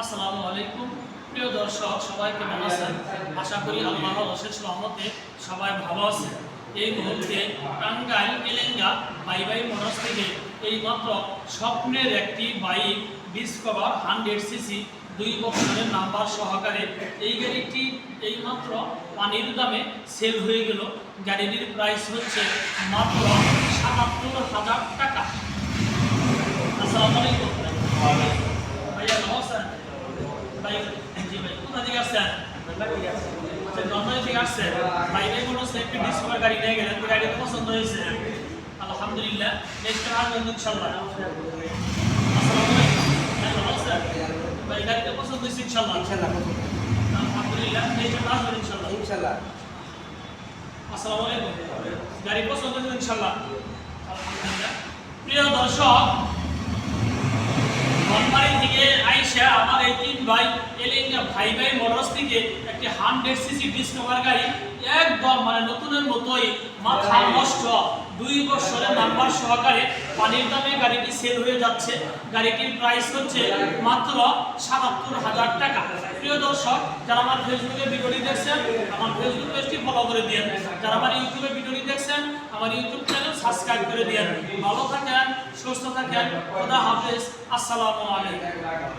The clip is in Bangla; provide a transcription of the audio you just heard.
আসসালামু আলাইকুম। প্রিয় দর্শক সবাই কেমন আশা করি আল্লাহর অশেষ রহমতে সবাই ভালো আছেন। এই মুহূর্তে Tangail Elenga Bye Bye Motors থেকে এই মাত্র স্বপ্নের একটি বাইক ডিসকভার হান্ড্রেড সিসি দুই বছরের নাম্বার সহকারে এই গাড়িটি এই মাত্র পানির দামে সেল হয়ে গেল। গাড়িটির প্রাইস হচ্ছে মাত্র সাতাত্তর হাজার টাকা। আসসালামু আলাইকুম। ভাই জি ভাই কোথা থেকে আসছেন আচ্ছা নর্মালি থেকে আসছেন বাইরে কোনো সেফটি ডিসকভার গাড়ি নিয়ে গেলেন গাড়িটা পছন্দ হয়েছে আলহামদুলিল্লাহ নেক্সট টাইম আসবেন ইনশাল্লাহ আসসালামু আলাইকুম ভাই ভাই গাড়িটা পছন্দ হয়েছে ইনশাল্লাহ ইনশাল্লাহ আলহামদুলিল্লাহ নেক্সট টাইম আসবেন ইনশাল্লাহ ইনশাল্লাহ আসসালামু আলাইকুম গাড়ি পছন্দ হয়েছে প্রিয় দর্শক কোম্পানি থেকে আইসা আমার তিন ভাই এলেঙ্গা ভাই ভাই মোটরস থেকে একটি হান্ড্রেড সিসি ডিসকভার গাড়ি একদম মানে নতুনের মতোই মাথা নষ্ট। দুই বছরের নাম্বার সহকারে পানির দামে গাড়িটি সেল হয়ে যাচ্ছে। গাড়িটির প্রাইস হচ্ছে মাত্র সাতাত্তর হাজার টাকা। প্রিয় দর্শক যারা আমার ফেসবুকে ভিডিওটি দেখছেন আমার ফেসবুক পেজটি ফলো করে দিন যারা আমার ইউটিউবে ভিডিওটি দেখছেন আমার ইউটিউব চ্যানেল সাবস্ক্রাইব করে দিন ভালো থাকেন সুস্থ থাকেন। খোদা হাফেজ। আসসালামু আলাইকুম।